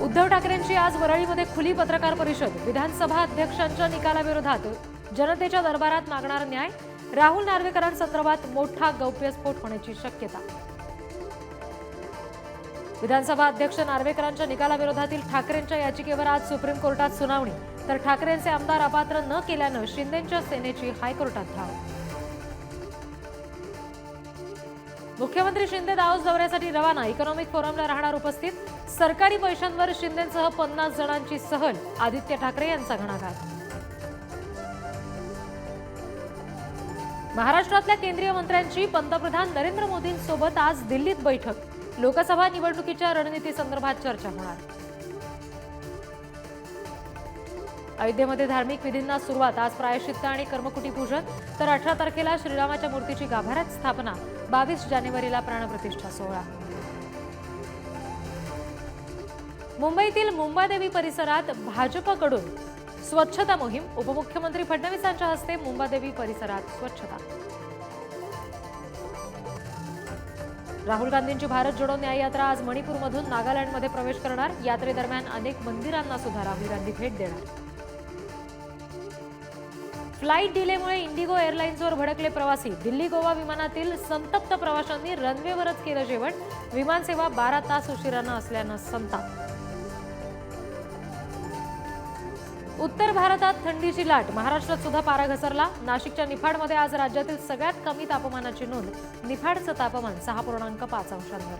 उद्धव ठाकरेंची आज वरळीमध्ये खुली पत्रकार परिषद. विधानसभा अध्यक्षांच्या निकालाविरोधात जनतेच्या दरबारात मागणार न्याय. राहुल नार्वेकरांसंदर्भात मोठा गौप्यस्फोट होण्याची शक्यता. विधानसभा अध्यक्ष नार्वेकरांच्या निकालाविरोधातील ठाकरेंच्या याचिकेवर आज सुप्रीम कोर्टात सुनावणी. तर ठाकरेंचे आमदार अपात्र न केल्यानं शिंदेंच्या सेनेची हायकोर्टात धाव. मुख्यमंत्री शिंदे दाओस दौऱ्यासाठी रवाना. इकॉनॉमिक फोरमला राहणार उपस्थित. सरकारी पैशांवर शिंदेसह पन्नास जणांची सहल आदित्य ठाकरे यांचा घणाघात. महाराष्ट्रातल्या केंद्रीय मंत्र्यांची पंतप्रधान नरेंद्र मोदींसोबत आज दिल्लीत बैठक. लोकसभा निवडणुकीच्या रणनीती संदर्भात चर्चा होणार. अयोध्येमध्ये धार्मिक विधींना सुरुवात आज प्रायश्चित्त आणि कर्मकुटी पूजन. तर अठरा तारखेला श्रीरामाच्या मूर्तीची गाभाऱ्यात स्थापना बावीस जानेवारीला प्राणप्रतिष्ठा सोहळा. मुंबईतील मुंबादेवी परिसरात भाजपकडून स्वच्छता मोहीम उपमुख्यमंत्री फडणवीसांच्या हस्ते मुंबादेवी परिसरात स्वच्छता. राहुल गांधींची भारत जोडो न्याय यात्रा आज मणिपूरमधून नागालँडमध्ये प्रवेश करणार. यात्रेदरम्यान अनेक मंदिरांना सुद्धा राहुल गांधी भेट देणार. फ्लाईट डिलेमुळे इंडिगो एअरलाईन्सवर भडकले प्रवासी. दिल्ली गोवा विमानातील संतप्त प्रवाशांनी रनवेवरच केलं जेवण. विमानसेवा बारा तास उशिरानं असल्यानं संताप. उत्तर भारतात थंडीची लाट. महाराष्ट्रात सुद्धा पारा घसरला. नाशिकच्या निफाडमध्ये आज राज्यातील सगळ्यात कमी तापमानाची नोंद. निफाडचं तापमान सहा पूर्णांक पाच अंशांवर.